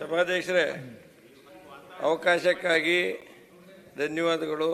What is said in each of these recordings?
ಸಭಾಧ್ಯಕ್ಷರೇ ಅವಕಾಶಕ್ಕಾಗಿ ಧನ್ಯವಾದಗಳು.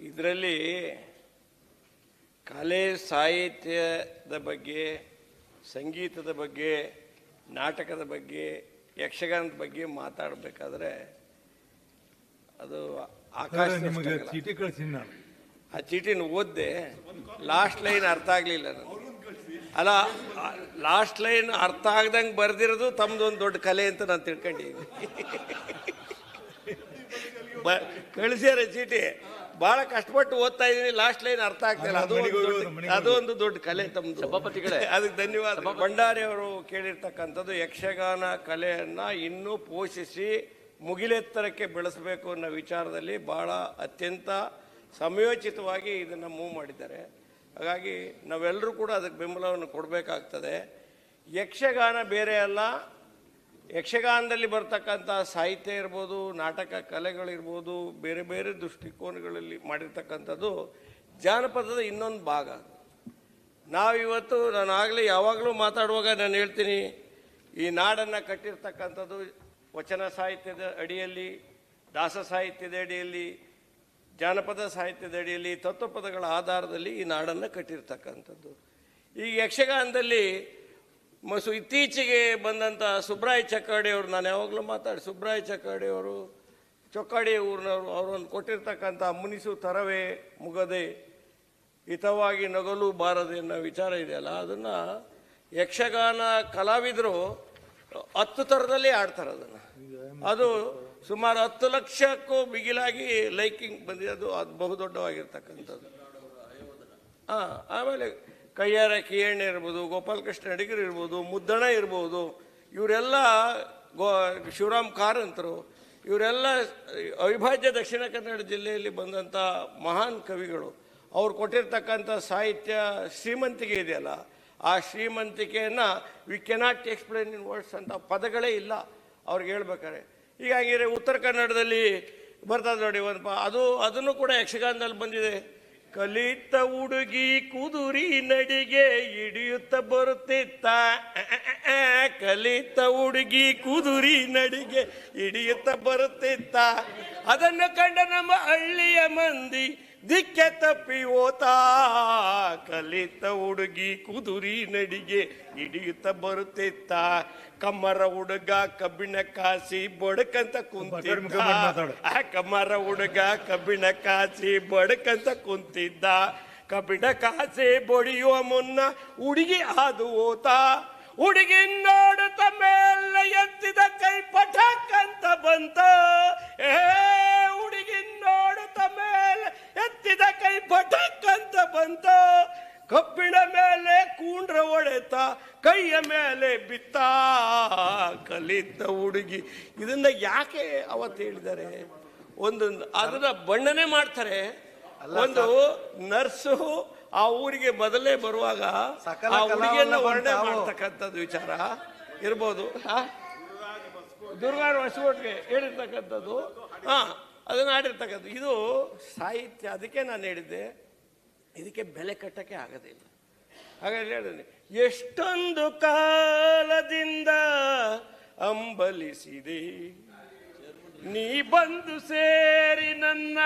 ಇದರಲ್ಲಿ ಕಲೆ ಸಾಹಿತ್ಯದ ಬಗ್ಗೆ ಸಂಗೀತದ ಬಗ್ಗೆ ನಾಟಕದ ಬಗ್ಗೆ ಯಕ್ಷಗಾನದ ಬಗ್ಗೆ ಮಾತಾಡಬೇಕಾದ್ರೆ ಅದು ಆಕಾಶ ನಿಮಗೆ ಚೀಟಿ ಕಳಿಸಿ ನಾನು. ಆ ಚೀಟಿನ ಓದ್ದೆ ಲಾಸ್ಟ್ ಲೈನ್ ಅರ್ಥ ಆಗಲಿಲ್ಲ ನನಗೆ. ಅಲ್ಲ ಲಾಸ್ಟ್ ಲೈನ್ ಅರ್ಥ ಆಗ್ದಂಗೆ ಬರ್ದಿರೋದು ತಮ್ಮದೊಂದು ದೊಡ್ಡ ಕಲೆ ಅಂತ ನಾನು ತಿಳ್ಕೊಂಡಿದ್ದೀನಿ. ಬ ಕಳಿಸ್ಯಾರ ಚೀಟಿ. ಭಾಳ ಕಷ್ಟಪಟ್ಟು ಓದ್ತಾ ಇದ್ದೀನಿ ಲಾಸ್ಟ್ ಲೈನ್ ಅರ್ಥ ಆಗ್ತಿಲ್ಲ ಅದು ಒಂದು ದೊಡ್ಡ- ಅದು ಒಂದು ದೊಡ್ಡ ಕಲೆ ತಮ್ಮದು ಸಭಾಪತಿಗಳೇ. ಅದಕ್ಕೆ ಧನ್ಯವಾದ. ಭಂಡಾರಿ ಅವರು ಕೇಳಿರ್ತಕ್ಕಂಥದ್ದು ಯಕ್ಷಗಾನ ಕಲೆಯನ್ನು ಇನ್ನೂ ಪೋಷಿಸಿ ಮುಗಿಲೆತ್ತರಕ್ಕೆ ಬೆಳೆಸಬೇಕು ಅನ್ನೋ ವಿಚಾರದಲ್ಲಿ ಭಾಳ ಅತ್ಯಂತ ಸಮಯೋಚಿತವಾಗಿ ಇದನ್ನು ಮೂವ್ ಮಾಡಿದ್ದಾರೆ. ಹಾಗಾಗಿ ನಾವೆಲ್ಲರೂ ಕೂಡ ಅದಕ್ಕೆ ಬೆಂಬಲವನ್ನು ಕೊಡಬೇಕಾಗ್ತದೆ. ಯಕ್ಷಗಾನ ಬೇರೆ ಅಲ್ಲ. ಯಕ್ಷಗಾನದಲ್ಲಿ ಬರ್ತಕ್ಕಂಥ ಸಾಹಿತ್ಯ ಇರ್ಬೋದು, ನಾಟಕ ಕಲೆಗಳಿರ್ಬೋದು, ಬೇರೆ ಬೇರೆ ದೃಷ್ಟಿಕೋನಗಳಲ್ಲಿ ಮಾಡಿರ್ತಕ್ಕಂಥದ್ದು ಜಾನಪದದ ಇನ್ನೊಂದು ಭಾಗ. ನಾವಿವತ್ತು ನಾನು ಆಗಲೇ ಯಾವಾಗಲೂ ಮಾತಾಡುವಾಗ ನಾನು ಹೇಳ್ತೀನಿ, ಈ ನಾಡನ್ನು ಕಟ್ಟಿರ್ತಕ್ಕಂಥದ್ದು ವಚನ ಸಾಹಿತ್ಯದ ಅಡಿಯಲ್ಲಿ, ದಾಸ ಸಾಹಿತ್ಯದ ಅಡಿಯಲ್ಲಿ ಜಾನಪದ ಸಾಹಿತ್ಯದ ಅಡಿಯಲ್ಲಿ ತತ್ವಪದಗಳ ಆಧಾರದಲ್ಲಿ ಈ ನಾಡನ್ನು ಕಟ್ಟಿರ್ತಕ್ಕಂಥದ್ದು. ಈ ಯಕ್ಷಗಾನದಲ್ಲಿ ಮಸು ಇತ್ತೀಚೆಗೆ ಬಂದಂಥ ಸುಬ್ರಾಯ ಚಕ್ಕಾಡಿ ಅವರು, ನಾನು ಯಾವಾಗಲೂ ಮಾತಾಡಿ ಸುಬ್ರಾಯ ಚಕ್ಕಾಡಿ ಅವರು, ಚೊಕ್ಕಾಡಿ ಊರಿನವರು, ಅವರನ್ನು ಕೊಟ್ಟಿರ್ತಕ್ಕಂಥ ಮುನಿಸು ತರವೇ ಮುಗದೆ ಹಿತವಾಗಿ ನಗಲು ಬಾರದೆ ಅನ್ನೋ ವಿಚಾರ ಇದೆಯಲ್ಲ, ಅದನ್ನು ಯಕ್ಷಗಾನ ಕಲಾವಿದರು ಹತ್ತು ಥರದಲ್ಲಿ ಆಡ್ತಾರೆ ಅದನ್ನು. ಅದು ಸುಮಾರು ಹತ್ತು ಲಕ್ಷಕ್ಕೂ ಬಿಗಿಲಾಗಿ ಲೈಕಿಂಗ್ ಬಂದಿದೆ ಅದು ಅದು ಬಹುದೊಡ್ಡವಾಗಿರ್ತಕ್ಕಂಥದ್ದು. ಹಾಂ, ಆಮೇಲೆ ಕೈಯಾರ ಕಿಯಣ್ಣ ಇರ್ಬೋದು, ಗೋಪಾಲಕೃಷ್ಣ ಅಡಿಗರು ಇರ್ಬೋದು, ಮುದ್ದಣ ಇರ್ಬೋದು, ಇವರೆಲ್ಲ ಗೋ, ಶಿವರಾಮ್ ಕಾರಂತರು, ಇವರೆಲ್ಲ ಅವಿಭಾಜ್ಯ ದಕ್ಷಿಣ ಕನ್ನಡ ಜಿಲ್ಲೆಯಲ್ಲಿ ಬಂದಂಥ ಮಹಾನ್ ಕವಿಗಳು. ಅವ್ರು ಕೊಟ್ಟಿರ್ತಕ್ಕಂಥ ಸಾಹಿತ್ಯ ಶ್ರೀಮಂತಿಗೆ ಇದೆಯಲ್ಲ ಆ ಶ್ರೀಮಂತಿಕೆಯನ್ನು we cannot explain in words ಅಂತ ಪದಗಳೇ ಇಲ್ಲ ಅವ್ರಿಗೆ ಹೇಳ್ಬೇಕಾರೆ ಹೀಗಾಗಿರೆ ಉತ್ತರ ಕನ್ನಡದಲ್ಲಿ ಬರ್ತದೆ ನೋಡಿ ಒಂದು ಅದು, ಅದನ್ನು ಕೂಡ ಯಕ್ಷಗಾನದಲ್ಲಿ ಬಂದಿದೆ. ಕಲಿತ ಹುಡುಗಿ ಕುದುರಿ ನಡಿಗೆ ಹಿಡಿಯುತ್ತ ಬರುತ್ತಿತ್ತ. ಕಲಿತ ಹುಡುಗಿ ಕುದುರಿ ನಡಿಗೆ ಹಿಡಿಯುತ್ತ ಬರುತ್ತಿತ್ತ. ಅದನ್ನು ಕಂಡ ನಮ್ಮ ಹಳ್ಳಿಯ ಮಂದಿ ದಿಕ್ಕೆ ತಪ್ಪಿ ಓತಾ ಕಲಿತ ಹುಡುಗಿ ಕುದುರಿ ನಡಿಗೆ ಹಿಡಿಯುತ್ತ ಬರುತ್ತಿತ್ತ. ಕಮ್ಮರ ಹುಡುಗ ಕಬ್ಬಿಣ ಕಾಸಿ ಬಡಕಂತ. ಕುಂತಿದ್ದ. ಆ ಕಮ್ಮರ ಹುಡುಗ ಕಬ್ಬಿಣ ಕಾಸಿ ಬಡಕಂತ ಕುಂತಿದ್ದ. ಕಬ್ಬಿಣ ಕಾಸಿ ಬಡಿಯುವ ಮುನ್ನ ಹುಡುಗಿ ಹಾದು ಹೋತ. ಹುಡುಗಿ ನೋಡುತ್ತ ಮೇಲೆ ಎತ್ತಿದ ಕೈ ಪಟಕಂತ ಬಂತ. ಏ ಎತ್ತಿದ ಕೈ ಪಟಕ್ ಅಂತ ಬಂತ ಕಬ್ಬಿಣ ಮೇಲೆ ಕೂಂಡ್ರ ಒಡೆತ ಕೈಯ ಮೇಲೆ ಬಿತ್ತ ಕಲಿತ ಹುಡುಗಿ. ಇದನ್ನ ಯಾಕೆ ಅವತ್ತು ಹೇಳಿದ್ದಾರೆ ಒಂದು ಅದರ ಬಣ್ಣನೆ ಮಾಡ್ತಾರೆ. ಒಂದು ನರ್ಸು ಆ ಊರಿಗೆ ಮೊದಲೇ ಬರುವಾಗ ಆ ಹುಡುಗಿಯನ್ನ ವರ್ಣನೆ ಮಾಡ್ತಕ್ಕಂಥದ್ದು ವಿಚಾರ. ಇರ್ಬೋದು? ದುರ್ಗಾರ ಹೊಸಕೋಟ್ಗೆ ಹೇಳಿರ್ತಕ್ಕಂಥದ್ದು. ಹಾ ಅದನ್ನ ಆಡಿರ್ತಕ್ಕಂಥ ಇದು ಸಾಹಿತ್ಯ, ಅದಕ್ಕೆ ನಾನು ಹೇಳಿದ್ದೆ, ಇದಕ್ಕೆ ಬೆಲೆ ಕಟ್ಟಕ್ಕೆ ಆಗೋದಿಲ್ಲ. ಹಾಗಾದ್ರೆ ಹೇಳಿದೆ ಎಷ್ಟೊಂದು ಕಾಲದಿಂದ ಅಂಬಲಿಸಿದೆ. ನೀ ಬಂದು ಸೇರಿ ನನ್ನ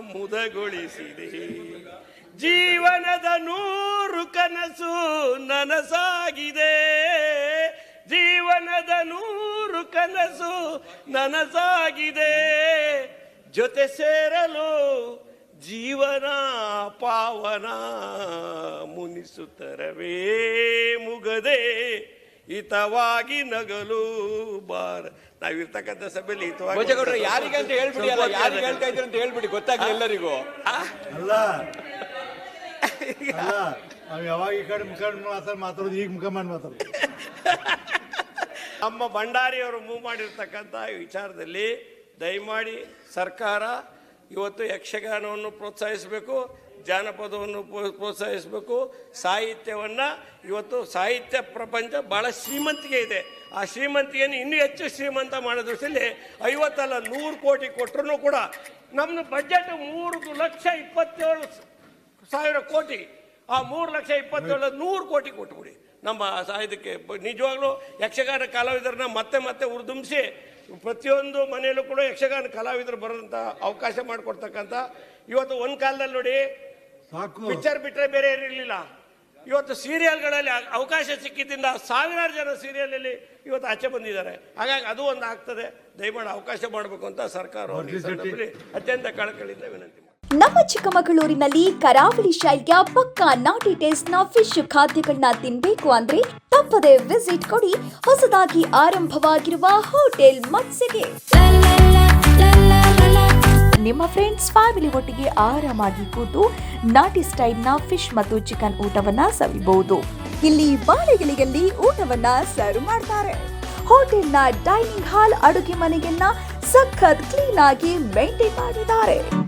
ಮುದಗೊಳಿಸಿದೆ. ಜೀವನದ ನೂರು ಕನಸು ನನಸಾಗಿದೆ. ಕನಸು ನನಸಾಗಿದೆ. ಜೊತೆ ಸೇರಲು ಜೀವನ ಪಾವನ ಮುನಿಸುತ್ತರವೇ ಮುಗದೆ ಹಿತವಾಗಿ ನಗಲು ಬಾರ. ನಾವಿರ್ತಕ್ಕಂಥ ಸಭೆಯಲ್ಲಿ ಹಿತವಾಗಿ ಯಾರಿಗೆ ಅಂತ ಹೇಳ್ಬಿಡಿ ಅಲ್ಲ ಯಾರಿಗೆ ಹೇಳ್ತಾ ಇದ್ರು ಅಂತ ಹೇಳ್ಬಿಡಿ ಗೊತ್ತಾಗ್ಲಿ ಎಲ್ಲರಿಗೂ. ಅಲ್ಲ. ಅಲ್ಲ ನಾವು ಯಾವಾಗ ಈ ಕಡೆ ಮುಖ ಮಾತಾಡ್ ಮಾತಾಡೋದು ಈಗ ಮುಖ ಮಾಡಿ ಮಾತಾಡೋದು. ನಮ್ಮ ಭಂಡಾರಿಯವರು ಮೂವ್ ಮಾಡಿರ್ತಕ್ಕಂಥ ವಿಚಾರದಲ್ಲಿ ದಯಮಾಡಿ ಸರ್ಕಾರ ಇವತ್ತು ಯಕ್ಷಗಾನವನ್ನು ಪ್ರೋತ್ಸಾಹಿಸಬೇಕು, ಜಾನಪದವನ್ನು ಪ್ರೋ- ಪ್ರೋತ್ಸಾಹಿಸಬೇಕು. ಸಾಹಿತ್ಯವನ್ನು ಇವತ್ತು ಸಾಹಿತ್ಯ ಪ್ರಪಂಚ ಭಾಳ ಶ್ರೀಮಂತಿಗೆ ಇದೆ. ಆ ಶ್ರೀಮಂತಿಗೆಯನ್ನು ಇನ್ನೂ ಹೆಚ್ಚು ಶ್ರೀಮಂತ ಮಾಡೋ ದೃಷ್ಟಿಯಲ್ಲಿ ಐವತ್ತಲ್ಲ ನೂರು ಕೋಟಿ ಕೊಟ್ಟರು ಕೂಡ ನಮ್ಮದು ಬಜೆಟ್ ಮೂರು ಲಕ್ಷ ಇಪ್ಪತ್ತೇಳು ಸಾವಿರ ಕೋಟಿ. ಆ ಮೂರು ಲಕ್ಷ ಇಪ್ಪತ್ತೇಳು ನೂರು ಕೋಟಿ ಕೊಟ್ಬಿಡಿ. ನಮ್ಮ ಸಾಹಿತ್ಯಕ್ಕೆ ಇದಕ್ಕೆ ನಿಜವಾಗ್ಲೂ ಯಕ್ಷಗಾನ ಕಲಾವಿದರನ್ನ ಮತ್ತೆ ಮತ್ತೆ ಉರ್ದುಂಬಿಸಿ ಪ್ರತಿಯೊಂದು ಮನೆಯಲ್ಲೂ ಕೂಡ ಯಕ್ಷಗಾನ ಕಲಾವಿದರು ಬರೋಂಥ ಅವಕಾಶ ಮಾಡಿಕೊಡ್ತಕ್ಕಂಥ ಇವತ್ತು ಒಂದು ಕಾಲದಲ್ಲಿ ನೋಡಿ ಸಾಕು. ಪಿಕ್ಚರ್ ಬಿಟ್ಟರೆ ಬೇರೆ ಏನಿರಲಿಲ್ಲ. ಇವತ್ತು ಸೀರಿಯಲ್ಗಳಲ್ಲಿ ಅವಕಾಶ ಸಿಕ್ಕಿದ್ದಿಂದ ಸಾವಿರಾರು ಜನ ಸೀರಿಯಲಲ್ಲಿ ಇವತ್ತು ಆಚೆ ಬಂದಿದ್ದಾರೆ. ಹಾಗಾಗಿ ಅದು ಒಂದು ಆಗ್ತದೆ. ದಯಮಾಡಿ ಅವಕಾಶ ಮಾಡಬೇಕು ಅಂತ ಸರ್ಕಾರ ಅತ್ಯಂತ ಕಳಕಳಿಯಿಂದ ವಿನಂತಿ. ನಮ್ಮ ಚಿಕ್ಕಮಗಳೂರಿನಲ್ಲಿ ಕರಾವಳಿ ಶೈಲಿಯ ಪಕ್ಕಾ ನಾಟಿ ಟೇಸ್ಟ್ನ ಫಿಶ್ ಖಾದ್ಯಗಳನ್ನ ತಿನ್ಬೇಕು ಅಂದ್ರೆ ತಪ್ಪದೆ ವಿಸಿಟ್ ಕೊಡಿ. ಹೊಸದಾಗಿ ಆರಂಭವಾಗಿರುವ ಹೋಟೆಲ್ ಮತ್ಸ್ಯಗೆ. ನಿಮ್ಮ ಫ್ರೆಂಡ್ಸ್ ಫ್ಯಾಮಿಲಿ ಒಟ್ಟಿಗೆ ಆರಾಮಾಗಿ ಕೂತು ನಾಟಿ ಸ್ಟೈಲ್ನ ಫಿಶ್ ಮತ್ತು ಚಿಕನ್ ಊಟವನ್ನ ಸವಿಬಹುದು. ಇಲ್ಲಿ ಬಾಳೆಗಳಿಗೆಲ್ಲಿ ಊಟವನ್ನ ಸರ್ವ್ ಮಾಡ್ತಾರೆ. ಹೋಟೆಲ್ನ ಡೈನಿಂಗ್ ಹಾಲ್ ಅಡುಗೆ ಮನೆಯನ್ನ ಸಖತ್ ಕ್ಲೀನ್ ಆಗಿ ಮೇಂಟೈನ್ ಮಾಡಿದ್ದಾರೆ.